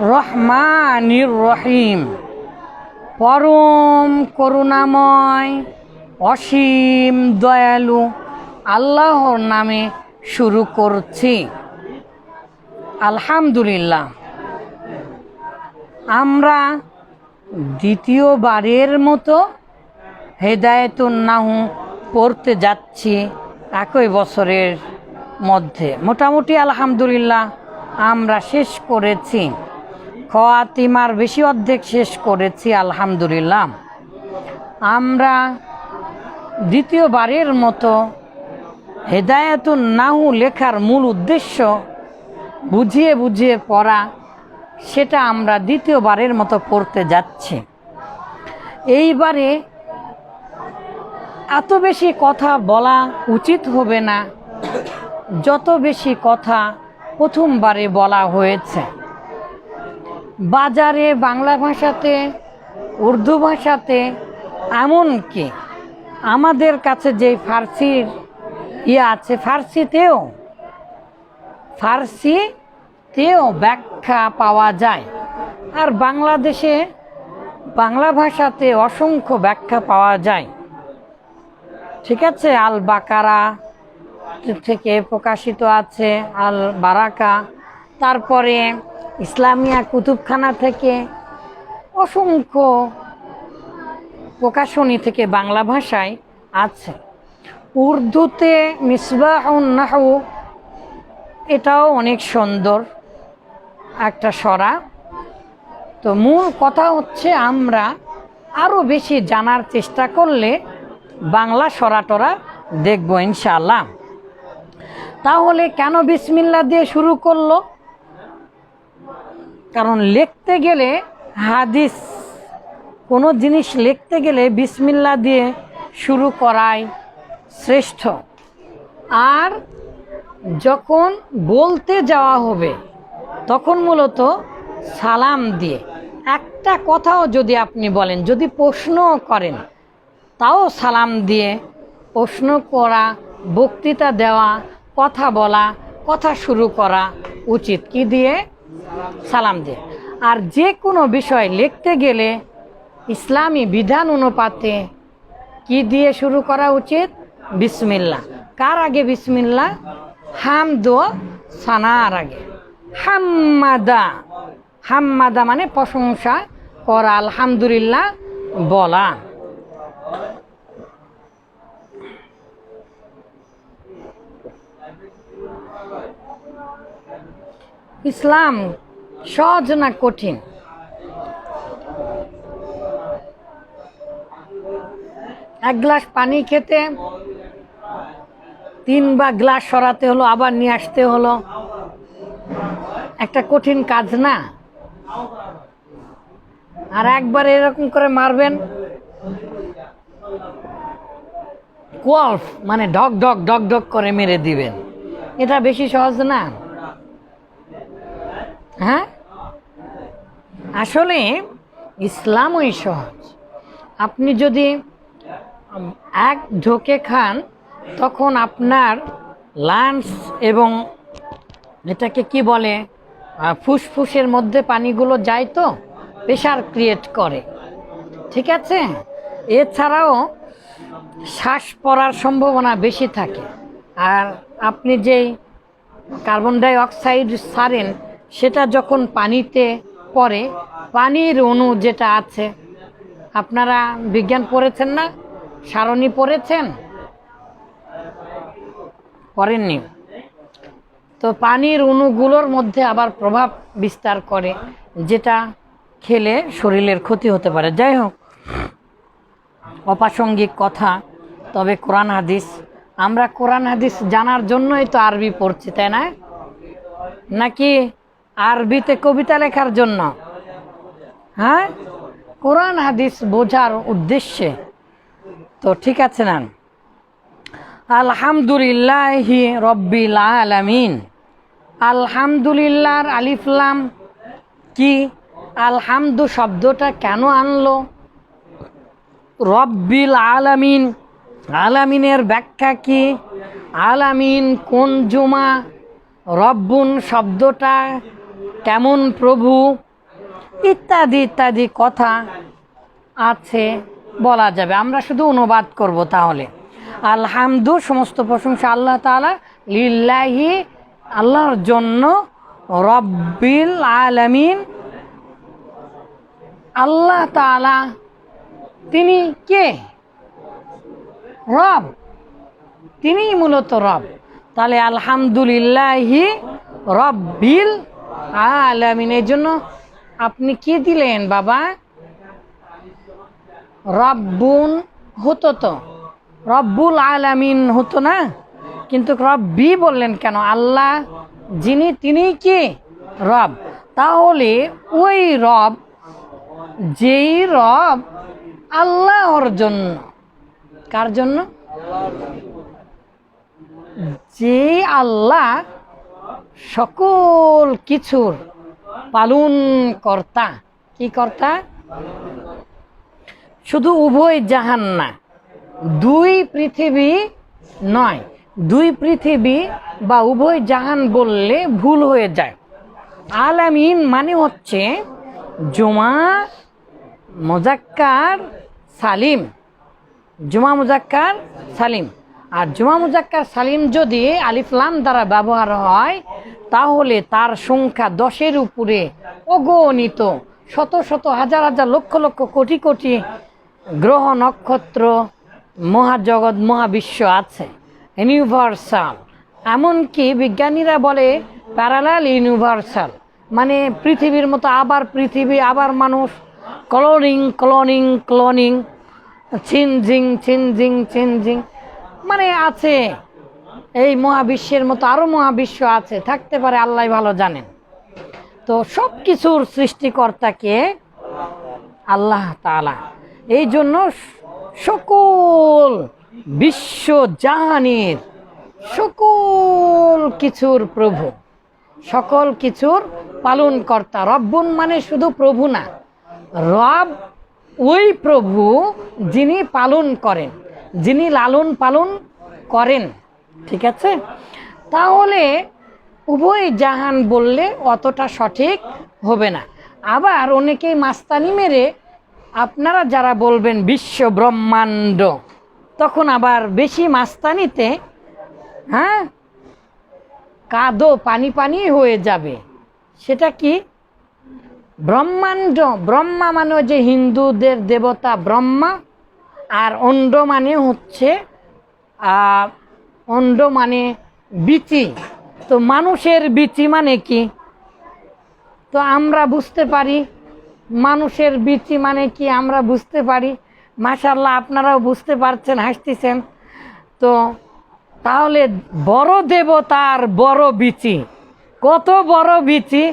রহমানির রহিম। পরম করুণাময়, অসীম দয়ালু আল্লাহর নামে শুরু করছি। আলহামদুলিল্লাহ। আমরা দ্বিতীয়বারের মতো হেদায়তুন নাহু পড়তে যাচ্ছি একই বছরের মধ্যে। মোটামুটি আলহামদুলিল্লাহ, আমরা শেষ করেছি। খোয়াতিমার বেশি অর্ধেক শেষ করেছি, আলহামদুলিল্লাহ। আমরা দ্বিতীয়বারের মতো হেদায়তুন নাহু লেখার মূল উদ্দেশ্য বুঝিয়ে বুঝিয়ে পড়া, সেটা আমরা দ্বিতীয়বারের মতো পড়তে যাচ্ছি। এইবারে এত বেশি কথা বলা উচিত হবে না, যত বেশি কথা প্রথমবারে বলা হয়েছে। বাজারে, বাংলা ভাষাতে, উর্দু ভাষাতে, এমনকি আমাদের কাছে যে ফার্সির ইয়ে আছে, ফার্সিতেও ফার্সিতেও ব্যাখ্যা পাওয়া যায়। আর বাংলাদেশে বাংলা ভাষাতে অসংখ্য ব্যাখ্যা পাওয়া যায়। ঠিক আছে আল বাকারা থেকে প্রকাশিত আছে আল বারাকা তারপরে ইসলামিয়া কুতুবখানা থেকে অসংখ্য প্রকাশনী থেকে বাংলা ভাষায় আছে। উর্দুতে মিসবাহুন নাহু এটাও অনেক সুন্দর একটা সরা। তো মূল কথা হচ্ছে আমরা আরও বেশি জানার চেষ্টা করলে বাংলা সরাটরা দেখব ইনশাআল্লাহ। তাহলে কেন বিসমিল্লা দিয়ে শুরু করল? কারণ লিখতে গেলে হাদিস, কোনো জিনিস লিখতে গেলে বিসমিল্লা দিয়ে শুরু করাই শ্রেষ্ঠ। আর যখন বলতে যাওয়া হবে, তখন মূলত সালাম দিয়ে। একটা কথাও যদি আপনি বলেন, যদি প্রশ্নও করেন, তাও সালাম দিয়ে প্রশ্ন করা, বক্তৃতা দেওয়া, কথা বলা, কথা শুরু করা উচিত। কি দিয়ে? সালাম দিয়ে আর যে কোনো বিষয় লিখতে গেলে ইসলামী বিধান অনুপাতে কি দিয়ে শুরু করা উচিত? বিসমিল্লা কার আগে বিসমিল্লা হামদ সানার আগে। হাম্মাদা। হাম্মাদা মানে প্রশংসা করা। আলহামদুলিল্লাহ বলা। ইসলাম সহজ না কঠিন? এক গ্লাস পানি খেতে তিন বা গ্লাস সরাতে হলো, আবার নিয়ে আসতে হলো। একটা কঠিন কাজ না? আর একবার এরকম করে মারবেন, কোয়ালফ মানে ঢক ঢক ঢক ঢক করে মেরে দিবেন। এটা বেশি সহজ না? হ্যাঁ? আসলে ইসলামই সহজ। আপনি যদি এক ঢোকে খান, তখন আপনার লাঞ্চ এবং এটাকে কি বলে ফুসফুসের মধ্যে পানিগুলো যায় তো প্রেশার ক্রিয়েট করে। ঠিক আছে? এছাড়াও শ্বাস পড়ার সম্ভাবনা বেশি থাকে। আর আপনি যেই কার্বন ডাই অক্সাইড ছাড়েন সেটা যখন পানিতে পড়ে, পানির অণু যেটা আছে, আপনারা বিজ্ঞান পড়েছেন না? সারণী পড়েছেন? পড়েননি। তো পানির অণুগুলোর মধ্যে আবার প্রভাব বিস্তার করে, যেটা খেলে শরীরের ক্ষতি হতে পারে। যাই হোক, অপ্রাসঙ্গিক কথা, তবে কোরআন হাদিস, আমরা কোরআন হাদিস জানার জন্যই তো আরবি পড়ছি, তাই না? নাকি আরবিতে কবিতা লেখার জন্য। হ্যাঁ? কোরআন, হাদিস বোঝার উদ্দেশ্যে। তো ঠিক আছে না? আলহামদুলিল্লাহি রব্বিল আলামিন। আলহামদুলিল্লাহর আলিফলাম কি? আলহামদু শব্দটা কেন আনলো? রব্বিল আলামিন। আলামিনের ব্যাখ্যা কি? আলামিন কোন জুমা? রব্বুন শব্দটা কেমন প্রভু? ইত্যাদি ইত্যাদি কথা আছে, বলা যাবে। আমরা শুধু অনুবাদ করব তাহলে। আলহামদু, সমস্ত প্রশংসা আল্লাহ তাআলা লিল্লাহি, আল্লাহর জন্য রব্বিল আলামিন। আল্লাহ তাআলা তিনি কে? রব। তিনিই মূলত রব। তাহলে আলহামদুলিল্লাহি রব্বিল আলামিন এই জন্য আপনি কি দিলেন বাবা? রব্বুন হতো তো। রব্বুল আলামিন হতো না? কিন্তু রব্বি বললেন কেন? আল্লাহ যিনি, তিনি কি? রব। তাহলে ওই রব, যেই রব আল্লাহর জন্য, কার জন্য? যে আল্লাহ সকল কিছুর পালন কর্তা। কি কর্তা? শুধু উভয় জাহান না, দুই পৃথিবী নয়, দুই পৃথিবী বা উভয় জাহান বললে ভুল হয়ে যায়। আলামিন মানে হচ্ছে জমা মোজাক্কার সালিম। জুমা মুজাক্কার সালিম। আর জুমা মুজাক্কার সালিম যদি আলিফলাম দ্বারা ব্যবহার হয়, তাহলে তার সংখ্যা দশের উপরে। অগণিত শত শত হাজার হাজার লক্ষ লক্ষ কোটি কোটি গ্রহ নক্ষত্র মহাজগৎ, মহাবিশ্ব আছে। ইউনিভার্সাল এমনকি বিজ্ঞানীরা বলে প্যারালাল ইউনিভার্সাল মানে পৃথিবীর মতো আবার পৃথিবী, আবার মানুষ। ক্লোনিং ক্লোনিং ক্লোনিং ছিনঝিং ছিনঝিং ছিনঝিং মানে আছে। এই মহাবিশ্বের মতো আরও মহাবিশ্ব আছে, থাকতে পারে, আল্লাহ ভালো জানেন। তো সব কিছুর সৃষ্টিকর্তাকে আল্লাহ তাআলা এই জন্য সকল বিশ্ব জাহানের সকল কিছুর প্রভু, সকল কিছুর পালনকর্তা। রব্বুন মানে শুধু প্রভু না, রব ওই প্রভু যিনি পালন করেন। যিনি লালন পালন করেন, ঠিক আছে? তাহলে উভয় জাহান বললে অতটা সঠিক হবে না। আবার অনেকেই মাস্তানি মেরে আপনারা যারা বলবেন বিশ্ব ব্রহ্মাণ্ড, তখন আবার বেশি মাস্তানিতে হ্যাঁ? কাদো পানি পানি হয়ে যাবে। সেটা কি? ব্রহ্মাণ্ড, ব্রহ্মা মানে যে হিন্দুদের দেবতা ব্রহ্মা আর অন্ড মানে হচ্ছে অণ্ড মানে বিচি। তো মানুষের বিচি মানে কি? তো আমরা বুঝতে পারি, মানুষের বিচি মানে কি আমরা বুঝতে পারি? মাশাল্লাহ আপনারাও বুঝতে পারছেন, হাসতেছেন। তো তাহলে বড় দেবতার বড় বিচি। কত বড় বিচি?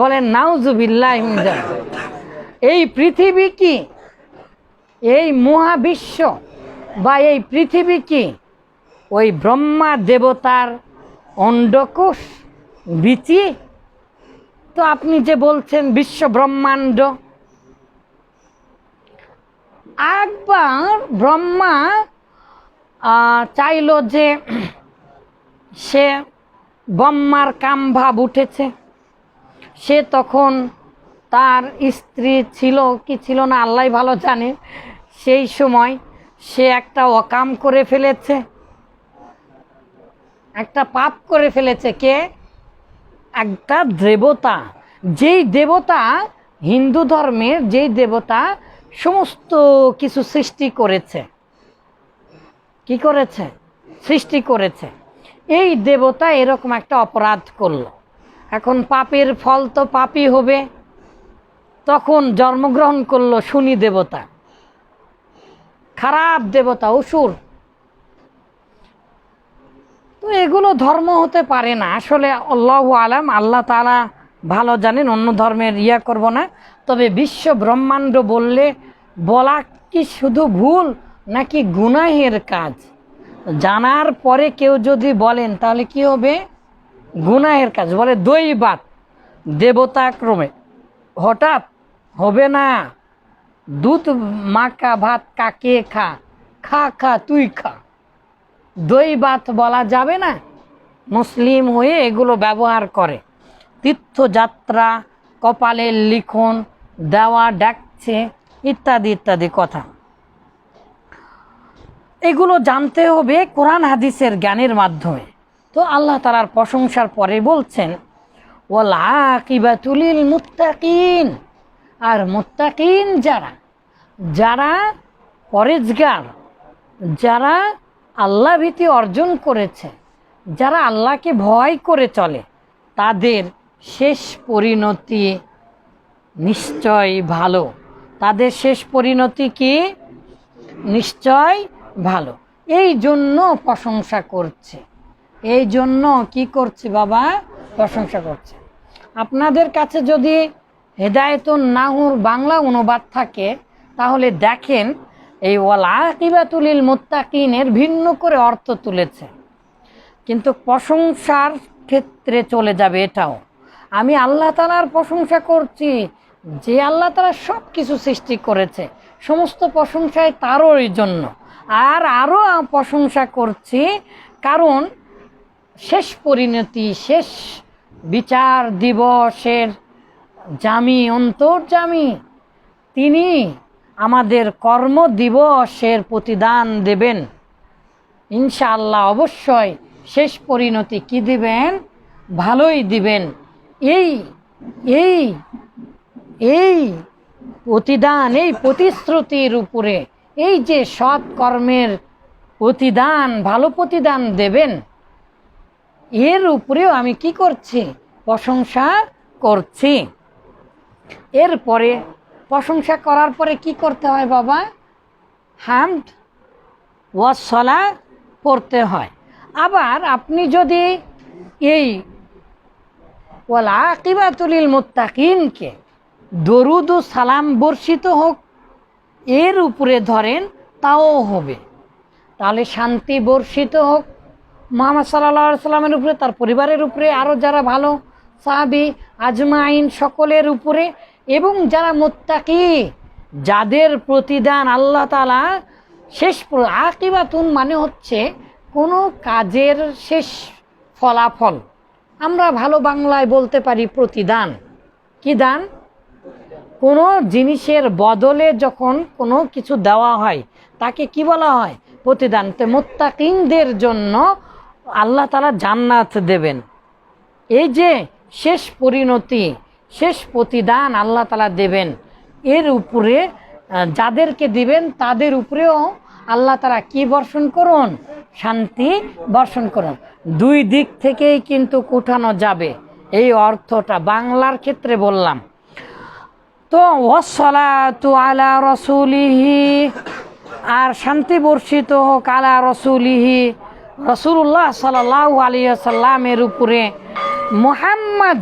বলেন, নাউজুবিল্লাহ এই পৃথিবী কি? এই মহাবিশ্ব বা এই পৃথিবী কি? ওই ব্রহ্মা দেবতার অন্ডকোষ বিচি তো আপনি যে বলছেন বিশ্ব ব্রহ্মাণ্ড, একবার ব্রহ্মা চাইলো যে সে ব্রহ্মার কাম ভাব উঠেছে, সে তখন তার স্ত্রী ছিল কি ছিল না আল্লাহ ভালো জানে। সেই সময় সে একটা অকাম করে ফেলেছে। একটা পাপ করে ফেলেছে কে? একটা দেবতা। যেই দেবতা হিন্দু ধর্মের, যেই দেবতা সমস্ত কিছু সৃষ্টি করেছে। কি করেছে? সৃষ্টি করেছে। এই দেবতা এরকম একটা অপরাধ করল। এখন পাপের ফল তো পাপই হবে। তখন জন্মগ্রহণ করল শনি দেবতা। খারাপ দেবতা, অসুর। তো এগুলো ধর্ম হতে পারে না। আসলে আল্লাহ আলাম, আল্লাহ তালা ভালো জানেন, অন্য ধর্মের ইয়া করব না। তবে বিশ্ব ব্রহ্মাণ্ড বললে বলা কি শুধু ভুল নাকি গুনাহের কাজ? জানার পরে কেউ যদি বলেন, তাহলে কি হবে? গুনাহের কাজ। বলে দৈবাত দেবতা ক্রমে হঠাৎ হবে না। দুধ মাখা ভাত কাকে খা? খা খা, তুই খা। দই ভাত বলা যাবে না? মুসলিম হয়ে এগুলো ব্যবহার করে। তীর্থযাত্রা কপালের লিখন, দেওয়া ডাকছে, ইত্যাদি ইত্যাদি কথা। এগুলো জানতে হবে কোরআন হাদিসের জ্ঞানের মাধ্যমে। তো আল্লাহ তালার প্রশংসার পরে বলছেন মুত্তাকিন। আর মুত্তাকিন যারা যারা পরেজগার, যারা আল্লাহ ভীতি অর্জন করেছে, যারা আল্লাহকে ভয় করে চলে, তাদের শেষ পরিণতি নিশ্চয় ভালো। তাদের শেষ পরিণতি কি? নিশ্চয় ভালো। এই জন্য প্রশংসা করছে। এই জন্য কি করছে বাবা? প্রশংসা করছে। আপনাদের কাছে যদি হেদায়তুন নাহুর বাংলা অনুবাদ থাকে, তাহলে দেখেন এই ওয়াল আকিবাতুলিল মুত্তাকিনের ভিন্ন করে অর্থ তুলেছে। কিন্তু প্রশংসার ক্ষেত্রে চলে যাবে এটাও। আমি আল্লাহ তালার প্রশংসা করছি, যে আল্লাহ তালা সব কিছু সৃষ্টি করেছে, সমস্ত প্রশংসায় তারই জন্য। আর আরও প্রশংসা করছি, কারণ শেষ পরিণতি, শেষ বিচার দিবসের জামি, অন্তর্জামী। তিনি আমাদের কর্ম দিবসের প্রতিদান দেবেন। ইনশাআল্লাহ অবশ্যই শেষ পরিণতি কি দিবেন? ভালোই দিবেন। এই এই এই প্রতিদান, এই প্রতিশ্রুতির উপরে এই যে সৎ কর্মের প্রতিদান, ভালো প্রতিদান দেবেন এর উপরেও আমি কি করছি? প্রশংসা করছি। এরপরে প্রশংসা করার পরে কি করতে হয় বাবা? হামদ ওয়াসলা পড়তে হয়। আবার আপনি যদি এই ওয়াল আকিবাতুলিল মুত্তাকিনকে দরুদ ও সালাম বর্ষিত হোক, এর উপরে ধরেন তাও হবে। তাহলে শান্তি বর্ষিত হোক। মোহাম্মদ সাল্লা সাল্লামের উপরে, তার পরিবারের উপরে আরও যারা ভালো সাহাবি, আজমাইন সকলের উপরে এবং যারা মোত্তাকি, যাদের প্রতিদান আল্লাহ তালা শেষ আকিবাতুন মানে হচ্ছে কোনো কাজের শেষ ফলাফল। আমরা ভালো বাংলায় বলতে পারি প্রতিদান। কি দান? কোনো জিনিসের বদলে যখন কোনো কিছু দেওয়া হয়, তাকে কি বলা হয়? প্রতিদান। তো মোত্তাকিনদের জন্য আল্লাহ তালা জান্নাত দেবেন। এই যে শেষ পরিণতি, শেষ প্রতিদান আল্লাহ তালা দেবেন, এর উপরে যাদেরকে দিবেন তাদের উপরেও আল্লাহ তালা কি বর্ষণ করুন? শান্তি বর্ষণ করুন। দুই দিক থেকেই কিন্তু উঠানো যাবে। এই অর্থটা বাংলার ক্ষেত্রে বললাম। তো ওসলাতু আলা রসুলিহি, আর শান্তি বর্ষিত হোক আলা রসুলিহি রসুল্লাহ সাল আলিয়া সাল্লামের উপরে মোহাম্মদ